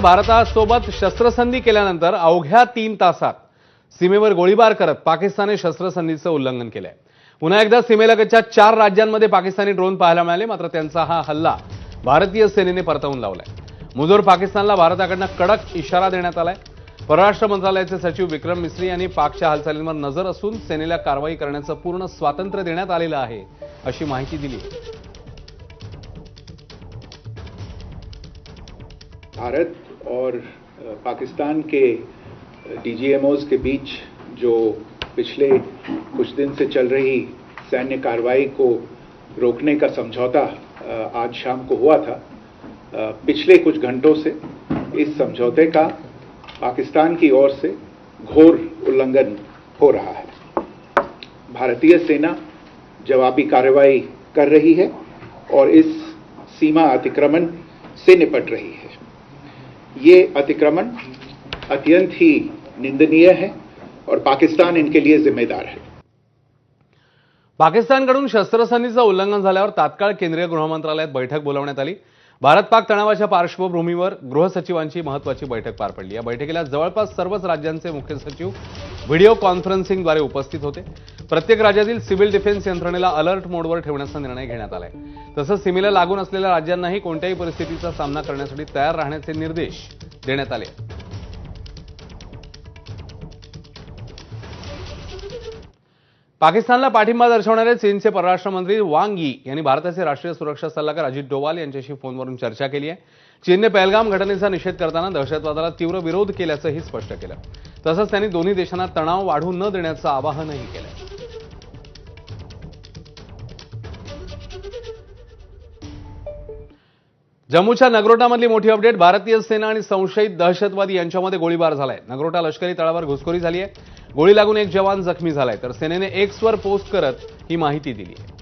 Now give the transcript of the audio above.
भारतासोबत शस्त्रसंधी केल्यानंतर अवघ्या तीन तासात सीमेवर गोळीबार करत पाकिस्तानने शस्त्रसंधीचं उल्लंघन केलंय. पुन्हा एकदा सीमेलगतच्या चार राज्यांमध्ये पाकिस्तानी ड्रोन पाहायला मिळाले मात्र त्यांचा हा हल्ला भारतीय सेनेने परतवून लावलाय. मुजोर पाकिस्तानला भारताकडनं कडक इशारा देण्यात आलाय. परराष्ट्र मंत्रालयाचे सचिव विक्रम मिस्री यांनी पाकच्या हालचालींवर नजर असून सेनेला कारवाई करण्याचं पूर्ण स्वातंत्र्य देण्यात आलेलं आहे अशी माहिती दिली. भारत और पाकिस्तान के डीजीएमओज के बीच जो पिछले कुछ दिन से चल रही सैन्य कार्रवाई को रोकने का समझौता आज शाम को हुआ था पिछले कुछ घंटों से इस समझौते का पाकिस्तान की ओर से घोर उल्लंघन हो रहा है। भारतीय सेना जवाबी कार्रवाई कर रही है और इस सीमा अतिक्रमण से निपट रही है। ये अतिक्रमण अत्यंत ही निंदनीय है और पाकिस्तान इनके लिए जिम्मेदार है। पाकिस्तानकडून शस्त्रसंधीचं उल्लंघन झाल्यावर तात्काळ केंद्रीय गृह मंत्रालयात बैठक बोलावण्यात आली. भारत पाक तणावाच्या पार्श्वभूमीवर गृहसचिवांची महत्वाची बैठक पार पडली. या बैठकीला जवळपास सर्वच राज्यांचे मुख्य सचिव व्हिडिओ कॉन्फरन्सिंगद्वारे उपस्थित होते. प्रत्येक राज्यातील सिव्हिल डिफेन्स यंत्रणेला अलर्ट मोडवर ठेवण्याचा निर्णय घेण्यात आलाय. तसंच सीमेला लागून असलेल्या राज्यांनाही कोणत्याही परिस्थितीचा सामना करण्यासाठी तयार राहण्याचे निर्देश देण्यात आले. पाकिस्तानला पाठिंबा दर्शवणारे चीनचे परराष्ट्र मंत्री वांग यी यांनी भारताचे राष्ट्रीय सुरक्षा सल्लागार अजित डोवाल यांच्याशी फोनवरून चर्चा केली आहे. चीनने पहलगाम घटनेचा निषेध करताना दहशतवादाला तीव्र विरोध केल्याचंही स्पष्ट केलं. तसंच त्यांनी दोन्ही देशांना तणाव वाढू न देण्याचं आवाहनही केलं. जम्मूच्या नगरोटामधली मोठी अपडेट भारतीय सेना आणि संशयित दहशतवादी यांच्यामध्ये गोळीबार झालाय. नगरोटा लष्करी तळावर घुसखोरी झाली आहे गोळी लागून एक जवान जखमी झालाय. तर सेनेने एक्सवर पोस्ट करत ही माहिती दिली आहे